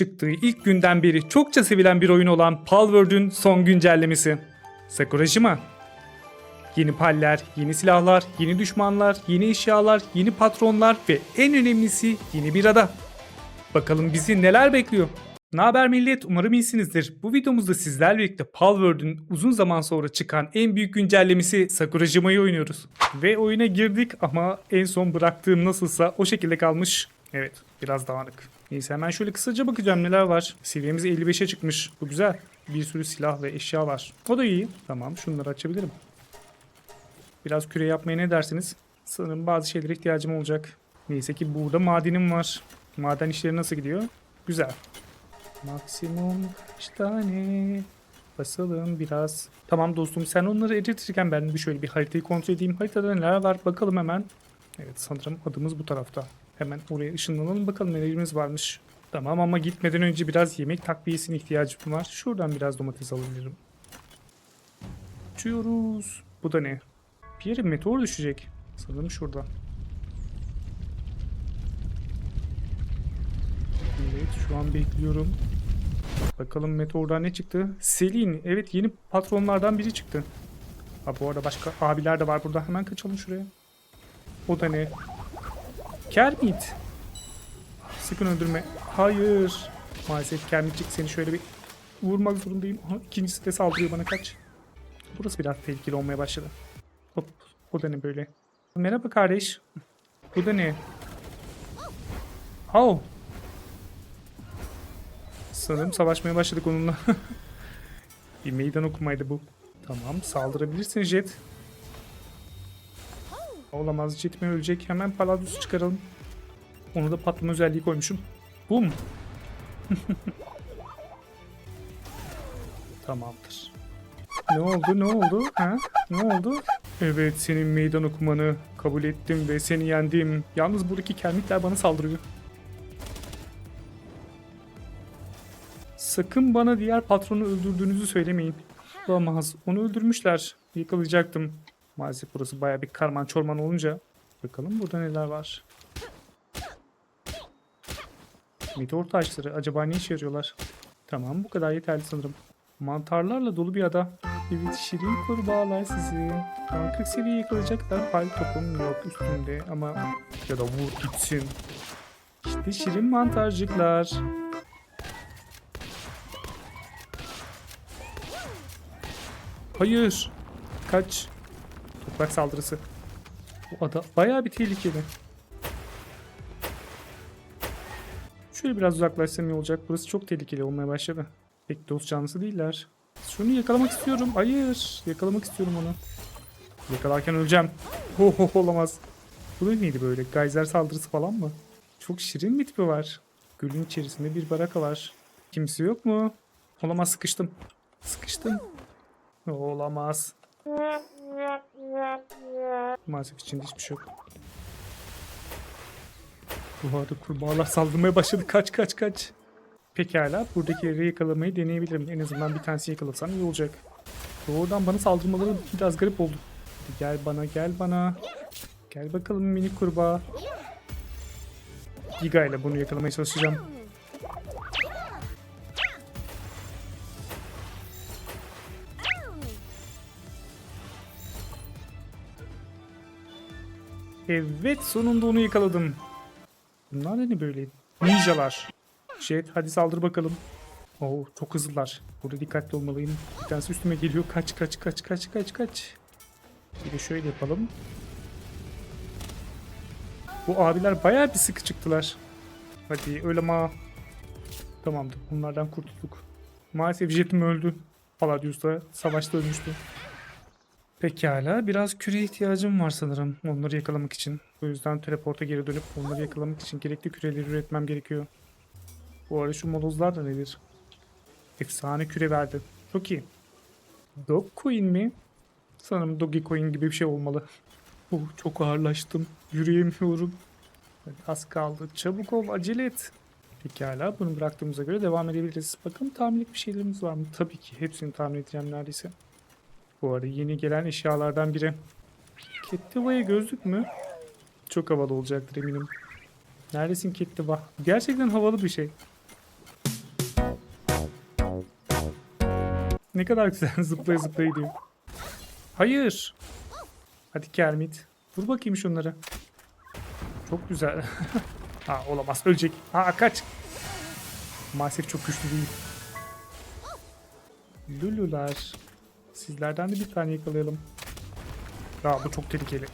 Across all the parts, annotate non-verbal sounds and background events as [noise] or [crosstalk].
Çıktığı ilk günden beri çokça sevilen bir oyun olan Palworld'ün son güncellemesi. Sakurajima. Yeni paller, yeni silahlar, yeni düşmanlar, yeni eşyalar, yeni patronlar ve en önemlisi yeni bir ada. Bakalım bizi neler bekliyor? Ne haber millet? Umarım iyisinizdir. Bu videomuzda sizlerle birlikte Palworld'ün uzun zaman sonra çıkan en büyük güncellemesi Sakurajima'yı oynuyoruz. Ve oyuna girdik ama en son bıraktığım nasılsa o şekilde kalmış. Evet, biraz dağınık. Neyse hemen şöyle kısaca bakacağım neler var. Seviyemiz 55'e çıkmış. Bu güzel. Bir sürü silah ve eşya var. O da iyi. Tamam şunları açabilirim. Biraz küre yapmaya ne dersiniz? Sanırım bazı şeylere ihtiyacım olacak. Neyse ki burada madenim var. Maden işleri nasıl gidiyor? Güzel. Maksimum kaç tane? Basalım biraz. Tamam dostum sen onları eritirken ben bir şöyle bir haritayı kontrol edeyim. Haritada neler var bakalım hemen. Evet sanırım adımız bu tarafta. Hemen oraya ışınlanalım bakalım nelerimiz varmış. Tamam ama gitmeden önce biraz yemek takviyesine ihtiyacım var. Şuradan biraz domates alabilirim. Uçuyoruz. Bu da ne? Bir yere meteor düşecek. Sanırım şurada. Evet şu an bekliyorum. Bakalım meteordan ne çıktı? Selin. Evet yeni patronlardan biri çıktı. Ha bu arada başka abiler de var burada. Hemen kaçalım şuraya. O da ne? Kermit. Sakın öldürme. Hayır. Maalesef Kermitcik seni şöyle bir vurmak zorundayım. Aha, ikincisi de saldırıyor bana kaç. Burası biraz tehlikeli olmaya başladı. Hop. O da ne böyle? Merhaba kardeş. Bu da ne? Oh. Sanırım savaşmaya başladık onunla. [laughs] bir meydan okumaydı bu. Tamam saldırabilirsin Jet. Olamaz Jet mi ölecek? Hemen Paladus'u çıkaralım. Onu da patlama özelliği koymuşum. Bum. [laughs] Tamamdır. Ne oldu ne oldu? Ha? Ne oldu? Evet senin meydan okumanı kabul ettim ve seni yendim. Yalnız buradaki kermitler bana saldırıyor. Sakın bana diğer patronu öldürdüğünüzü söylemeyin. Olamaz. Onu öldürmüşler. Yakalayacaktım. Maalesef burası baya bir karman çorman olunca. Bakalım burada neler var. Meteor taşları. Acaba ne işe yarıyorlar? Tamam bu kadar yeterli sanırım. Mantarlarla dolu bir ada. Evet şirin kurbağalar sizi. Ama 40 seviye yakalayacaklar. Pal topum yok üstünde ama ya da vur gitsin. İşte şirin mantarcıklar. Hayır. Kaç. Toprak saldırısı. Bu ada bayağı bir tehlikeli. Şöyle biraz uzaklaşsam iyi olacak. Burası çok tehlikeli olmaya başladı. Pek dost canlısı değiller. Şunu yakalamak istiyorum. Hayır. Yakalamak istiyorum onu. Yakalarken öleceğim. Ho ho olamaz. Bu da neydi böyle? Geyser saldırısı falan mı? Çok şirin bir tipi var. Gölün içerisinde bir baraka var. Kimse yok mu? Olamaz sıkıştım. Sıkıştım. Olamaz. Maalesef içinde hiçbir şey yok. Bu arada kurbağalar saldırmaya başladı. Kaç kaç kaç. Pekala buradakileri yakalamayı deneyebilirim. En azından bir tanesi yakalasam iyi olacak. Doğrudan bana saldırmaları biraz garip oldu. Hadi gel bana gel bana. Gel bakalım minik kurbağa. Giga ile bunu yakalamaya çalışacağım. Evet sonunda onu yakaladım. Bunlar ne böyle? Ninjalar. Jet hadi saldır bakalım. Oo çok hızlılar. Burada dikkatli olmalıyım. Bir tanesi üstüme geliyor. Kaç kaç kaç kaç kaç kaç. Bir de şöyle yapalım. Bu abiler bayağı bir sıkı çıktılar. Hadi öyle ma. Tamamdır. Bunlardan kurtulduk. Maalesef jetim öldü. Palladius da savaşta ölmüştü. Pekala. Biraz küre ihtiyacım var sanırım. Onları yakalamak için. O yüzden teleporta geri dönüp onları yakalamak için gerekli küreleri üretmem gerekiyor. Bu arada şu molozlar da nedir? Efsane küre verdi. Çok iyi. Dogecoin mi? Sanırım Dogecoin gibi bir şey olmalı. Oh, [laughs] çok ağırlaştım. Yürüyemiyorum. Az kaldı. Çabuk ol, acele et. Pekala, bunu bıraktığımıza göre devam edebiliriz. Bakalım tahminlik bir şeylerimiz var mı? Tabii ki. Hepsini tahmin edeceğim neredeyse. Bu arada yeni gelen eşyalardan biri. Kettiva'ya gözlük mü? Çok havalı olacaktır eminim. Neredesin Kettiva? Gerçekten havalı bir şey. Ne kadar güzel [laughs] zıplaya zıplaya gidiyor. Hayır. Hadi Kermit. Vur bakayım şunları. Çok güzel. [laughs] ha olamaz ölecek. Ha kaç. Maalesef çok güçlü değil. Lulular. Sizlerden de bir tane yakalayalım. Aa bu çok tehlikeli.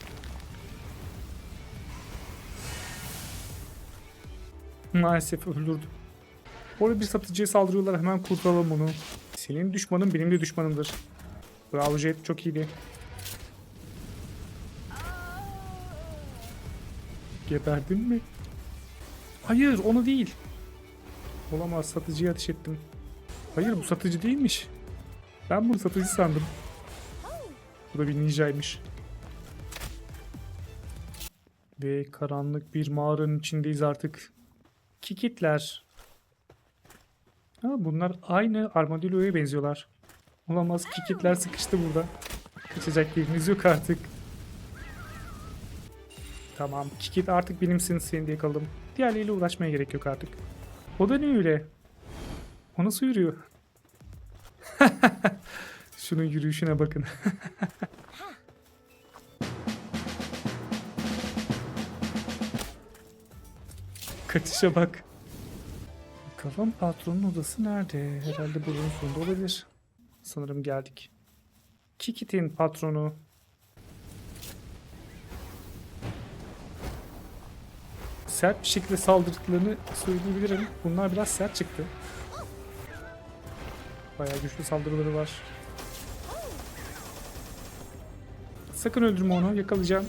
Maalesef öldürdü. Orada bir satıcıya saldırıyorlar hemen kurtaralım onu. Senin düşmanın benim de düşmanımdır. Bravo Jet çok iyiydi. Geberdin mi? Hayır onu değil. Olamaz satıcıya ateş ettim. Hayır bu satıcı değilmiş. Ben bunu satıcı sandım. Bu da bir ninjaymış. Ve karanlık bir mağaranın içindeyiz artık. Kikitler. Ha, bunlar aynı armadillo'ya benziyorlar. Olamaz kikitler sıkıştı burada. Kaçacak yerimiz yok artık. Tamam kikit artık benimsin seni de yakaladım. Diğerleriyle uğraşmaya gerek yok artık. O da ne öyle? O nasıl yürüyor? [laughs] Şunun yürüyüşüne bakın. [laughs] Kaçışa bak. Bakalım patronun odası nerede? Herhalde buranın sonunda olabilir. Sanırım geldik. Kikit'in patronu. Sert bir şekilde saldırdıklarını söyleyebilirim. Bunlar biraz sert çıktı. Bayağı güçlü saldırıları var. Sakın öldürme onu. Yakalayacağım.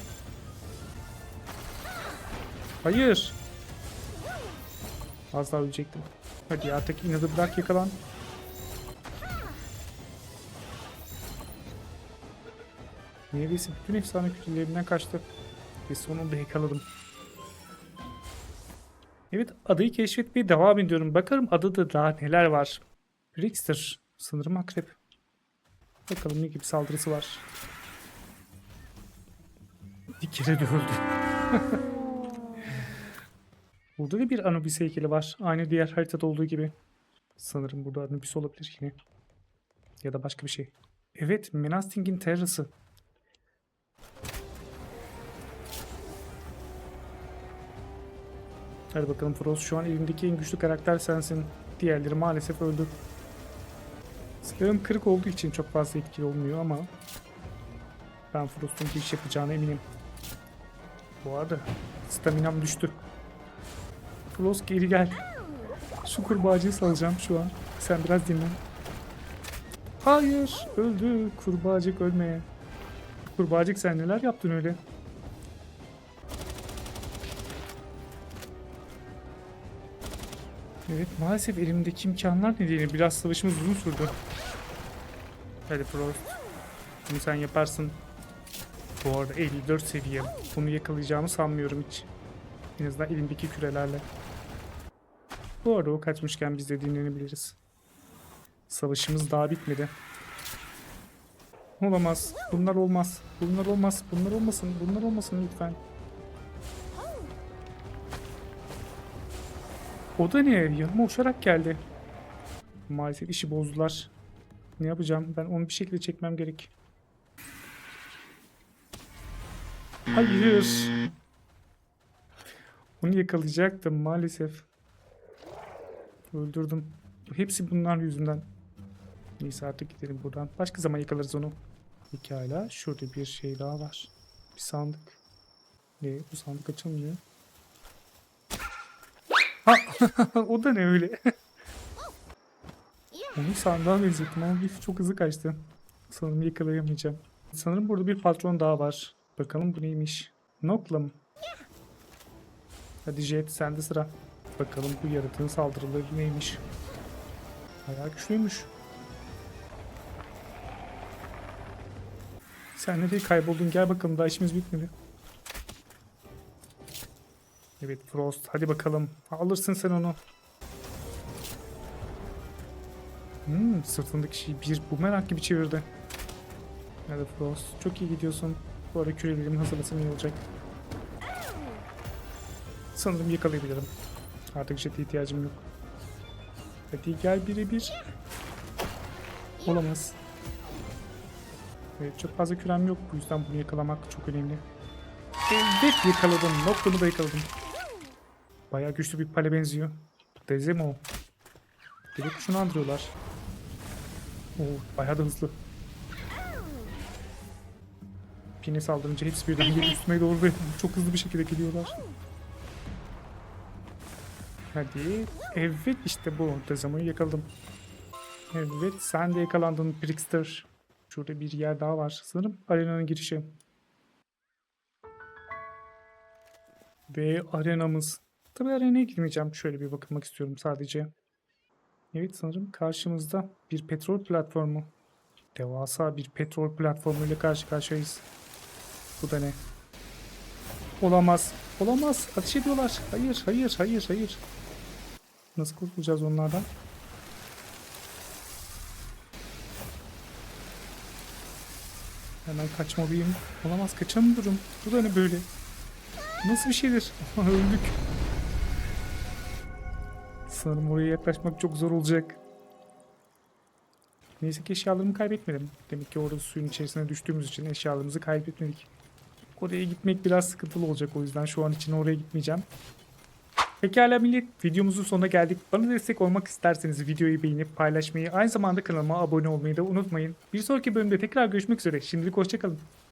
Hayır. Az daha ölecektim. Hadi artık inadı bırak yakalan. Neredeyse bütün efsane kütülerimden kaçtı. Ve sonunda yakaladım. Evet adayı keşfetmeye devam ediyorum. Bakalım adada daha neler var. Rickster. Sanırım akrep. Bakalım ne gibi saldırısı var. Bir kere de öldü. [laughs] Burada da bir Anubis heykeli var. Aynı diğer haritada olduğu gibi. Sanırım burada Anubis olabilir yine. Ya da başka bir şey. Evet, Menasting'in terrası. Hadi bakalım Frost şu an elimdeki en güçlü karakter sensin. Diğerleri maalesef öldü. Silahım kırık olduğu için çok fazla etkili olmuyor ama ben Frost'un bir iş yapacağına eminim. Bu arada staminam düştü. Frost geri gel. Şu kurbağacıyı salacağım şu an. Sen biraz dinlen. Hayır öldü. Kurbağacık ölmeye. Kurbağacık sen neler yaptın öyle? Evet maalesef elimdeki imkanlar nedeniyle biraz savaşımız uzun sürdü. Hadi Frost. Bunu sen yaparsın. Bu arada 54 seviye. Bunu yakalayacağımı sanmıyorum hiç. En azından elimdeki kürelerle. Bu arada o kaçmışken biz de dinlenebiliriz. Savaşımız daha bitmedi. Olamaz. Bunlar olmaz. Bunlar olmaz. Bunlar olmasın. Bunlar olmasın lütfen. O da ne? Yanıma uçarak geldi. Maalesef işi bozdular. Ne yapacağım? Ben onu bir şekilde çekmem gerek. Hayır. Onu yakalayacaktım maalesef. Öldürdüm. Hepsi bunlar yüzünden. Neyse artık gidelim buradan. Başka zaman yakalarız onu. Pekala. Şurada bir şey daha var. Bir sandık. Ne? Bu sandık açılmıyor. Ha! [laughs] o da ne öyle? [laughs] Onu sandığa benzettim ama bir çok hızlı kaçtı. Sanırım yakalayamayacağım. Sanırım burada bir patron daha var. Bakalım bu neymiş. Noklam. Hadi Jet sende sıra. Bakalım bu yaratığın saldırıları neymiş. Bayağı güçlüymüş. Sen nereye kayboldun? Gel bakalım daha işimiz bitmedi. Evet Frost hadi bakalım. Alırsın sen onu. Hmm, sırtındaki şeyi bir bumerang gibi çevirdi. Hadi Frost çok iyi gidiyorsun. Bu arada kürelerimi hazırlasam iyi olacak. Sanırım yakalayabilirim. Artık jete ihtiyacım yok. Hadi gel birebir. Olamaz. Evet çok fazla kürem yok. Bu yüzden bunu yakalamak çok önemli. Evet yakaladım. Noktanı da yakaladım. Bayağı güçlü bir pale benziyor. Deze mi o? Direkt şunu andırıyorlar. Oo, bayağı da hızlı. Pine saldırınca hepsi birden gelip üstüme doğru ve çok hızlı bir şekilde geliyorlar. Hadi. Evet işte bu. Dezamo'yu yakaladım. Evet sen de yakalandın Trickster. Şurada bir yer daha var. Sanırım arenanın girişi. Ve arenamız. Tabii arenaya girmeyeceğim. Şöyle bir bakmak istiyorum sadece. Evet sanırım karşımızda bir petrol platformu. Devasa bir petrol platformu ile karşı karşıyayız. Bu da ne? Olamaz. Olamaz. Ateş ediyorlar. Hayır, hayır, hayır, hayır. Nasıl kurtulacağız onlardan? Hemen kaçmalıyım. Olamaz kaçamıyorum. Bu da ne böyle? Nasıl bir şeydir? [laughs] Öldük. Sanırım oraya yaklaşmak çok zor olacak. Neyse ki eşyalarımı kaybetmedim. Demek ki orada suyun içerisine düştüğümüz için eşyalarımızı kaybetmedik. Oraya gitmek biraz sıkıntılı olacak o yüzden şu an için oraya gitmeyeceğim. Pekala millet videomuzun sonuna geldik. Bana destek olmak isterseniz videoyu beğenip paylaşmayı aynı zamanda kanalıma abone olmayı da unutmayın. Bir sonraki bölümde tekrar görüşmek üzere. Şimdilik hoşçakalın.